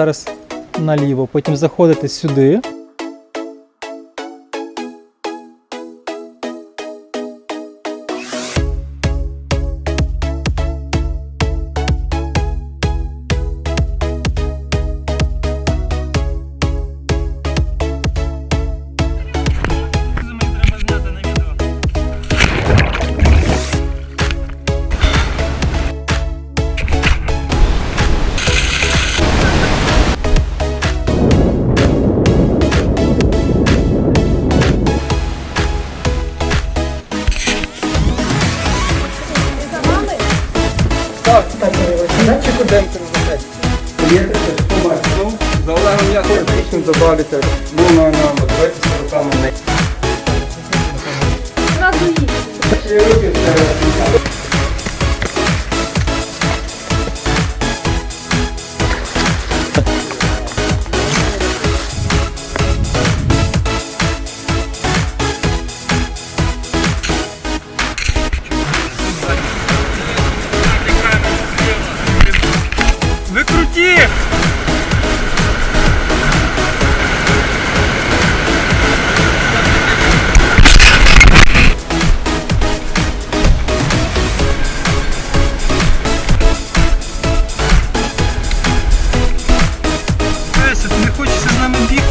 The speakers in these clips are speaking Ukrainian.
зараз наліво, потім заходите сюди. За Олегом я технічним забавити. Ну, на, на, давайте з руками не. Зразу їдь.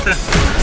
Neyse.